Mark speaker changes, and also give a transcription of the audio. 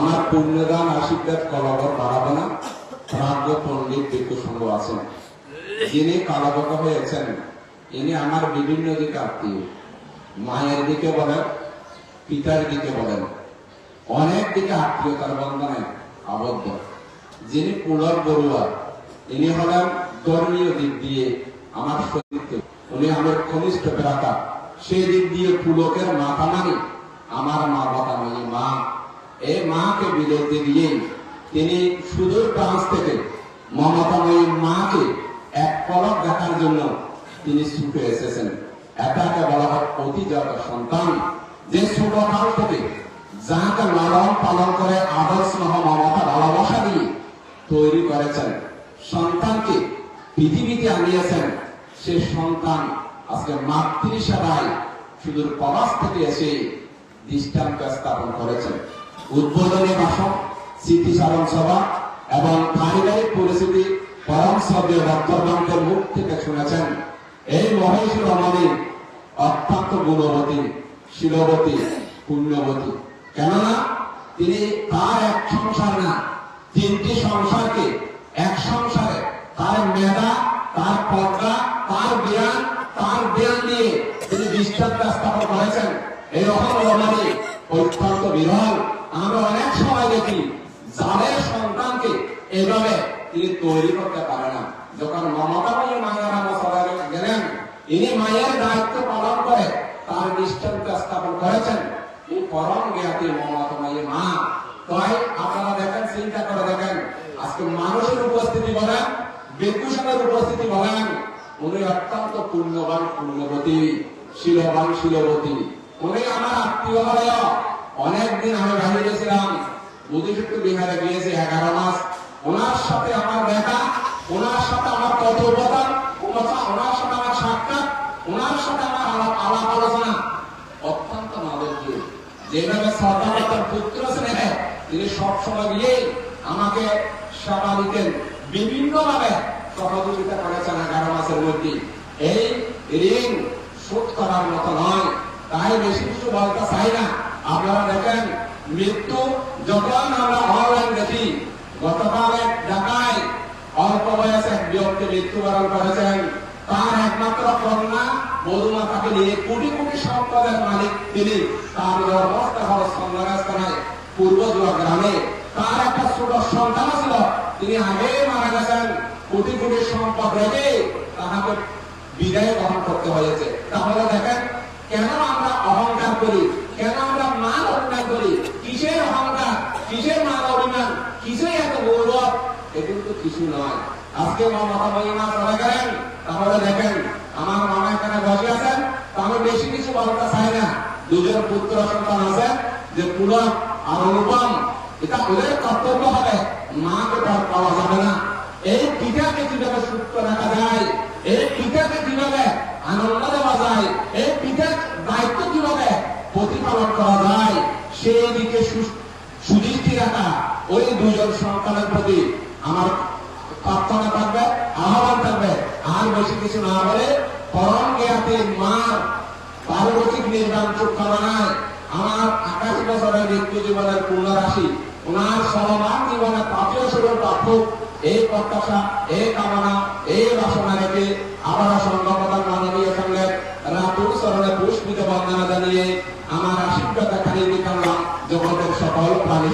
Speaker 1: আমার পুণ্যদান, আশীর্বাদ, কলাবর বাড়াবে না প্রাজ্ঞ পণ্ডিত সংঘ আছেন যিনি কালাবক হয়েছেন, ইনি আমার বিভিন্ন দিকে আত্মীয়। মায়ের দিকে বলেন, পিতার দিকে বলেন। অনেক দিকে আত্মীয়তার বন্ধনে আবদ্ধ। যিনি পুলর বড়ুয়া, ইনি হলেন ধর্মীয় দিক দিয়ে আমার সতীর্থ। উনি আমার কনিষ্ঠ বেড়াতা সেই দিক দিয়ে পুলকের মাথা মানি, আমার মা বাতাময়ী মা এই মাকে বিলেতে দিয়ে তিনি সুদূর ফ্রান্স থেকে মমতাময়ী মাকে এক পলক দেখার জন্য তিনি ছুটে এসেছেন। এটাকে বলা হয় অতিজাত সন্তান। যে ছোট কাল থেকে যাকে লালন পালন করে আদর স্নেহ মমতা ভালোবাসা দিয়ে তৈরি করেছেন, সন্তানকে পৃথিবীতে আনিয়েছেন, সে সন্তান আজকে মাতৃ সেবায় সুদূর প্রবাস থেকে এসে দৃষ্টান্ত স্থাপন করেছেন। উদ্বোধনী ভাষণ, স্মৃতিচারণ সভা এবং পারিবারিক পরিস্থিতি পরম সভ্য বক্তব্যের মুখ থেকে শুনেছেন এই মহেশ রমণী অত্যন্ত গুণবতী, শিলবতী, পুণ্যবতী। কেননা তিনি তার এক সংসার না, তিনটি সংসারকে এক সংসারে, তার মেধা, তার পদ্মা তার জ্ঞান তার জ্ঞান দিয়ে তিনি দৃষ্টান্ত স্থাপন করেছেন। এই রকম রমণী অত্যন্ত বিরল। আমরা অনেক সময় দেখি যাদের সন্তানকে এভাবে তিনি তৈরি করতে পারে না। যখন মমতাময়ী মায়েরা মশলারে গেলেন ইনি মায়ের দায়িত্ব পালন করে, তার দৃষ্টান্ত স্থাপন করেছেন। এই পরম জ্ঞাতি মমতাময়ী মা। তাই আপনারা দেখেন, চিন্তা করে দেখেন, আজকে মানুষের উপস্থিতি বলেন বিদ্যুষণের উপস্থিতি বলেন, উনি অত্যন্ত পুণ্যবান, পুণ্যবতী, শিলবান শিলবতী। উনি আমার আত্মীয় হলেও অনেকদিন আমি বাইরে গেছিলাম বুদ্ধিশুক্ত বিহারে গিয়েছি এগারো মাস, ওনার সাথে আমার দেখা, ওনার সাথে আমার কথোপকথন, ওনার- সাথে আমার সাক্ষাৎ, ওনার সাথে আমার আলাপ আলাপ আলোচনা। অত্যন্ত মাধুর্য। যেভাবে সরকার তার পুত্র স্নেহে তিনি সবসময় গিয়ে আমাকে সেবা দিতেন বিভিন্ন ভাবে সহযোগিতা করেছেন এগারো মাসের মধ্যে এই ঋণ শোধ করার মতো নয়, তাই বেশি কিছু বলতে চাই না। আপনারা দেখেন, মৃত্যু যখন আমরা অনলাইন দেখি, গতকাল এক ঢাকায় অল্প বয়সে এক ব্যক্তি মৃত্যুবরণ করেছেন। তার একমাত্র কন্যা বধুমা তাকে নিয়ে কোটি কোটি সম্পদের মালিক তিনি। তার অবস্থা হল সন্ধ্যাস্থানায় পূর্ব জুয়া গ্রামে। তার একটা ছোট সন্তান ছিল, তিনি আগে মারা গেছেন। কোটি কোটি সম্পদ রেখে তাহাকে বিদায় গ্রহণ করতে হয়েছে। তাহলে দেখেন, কেন আমরা অহংকার করি কেন আমরা মান অভিমান করি কিসের অহংকার কিসের মান অভিমান কিসের এত গৌরব এগুলো কিছু নয়। আজকে তাহলে দেখেন, আমার মামা এখানে বসে আছেন তো আমি বেশি কিছু বলতে চাই না। দুজন পুত্র সন্তান আছে, যে পুলক আর অনুপম, এটা ওদের কর্তব্য হবে। মাকে তার পাওয়া যাবে না। এই পিতাকে কীভাবে সুস্থ রাখা যায়? এই পিতাকে কীভাবে আনন্দ দেওয়া যায়? এই পিতার দায়িত্ব কীভাবে প্রতিপালন করা যায়? সেই দিকে সুদৃষ্টি রাখা ওই দুজন সন্তানের প্রতি আমার প্রার্থনা থাকবে, আহ্বান থাকবে। আর বেশি কিছু না বলে পরম জ্ঞাতে মা পারবতিক নির্বাণ চোখ কামনায় আমার আকাশ বছরের জীবনের পূর্ণ রাশি ওনার জীবনে প্রাপ্য এই প্রত্যাশা, এই কামনা, এই বাসনা রেখে আবার সংগঠন মাননীয় সঙ্গে স্মরণে পুষ্পিত বন্দনা জানিয়ে আমার আশীর্বাদ খালি দিতাম জগতের সকল প্রাণী।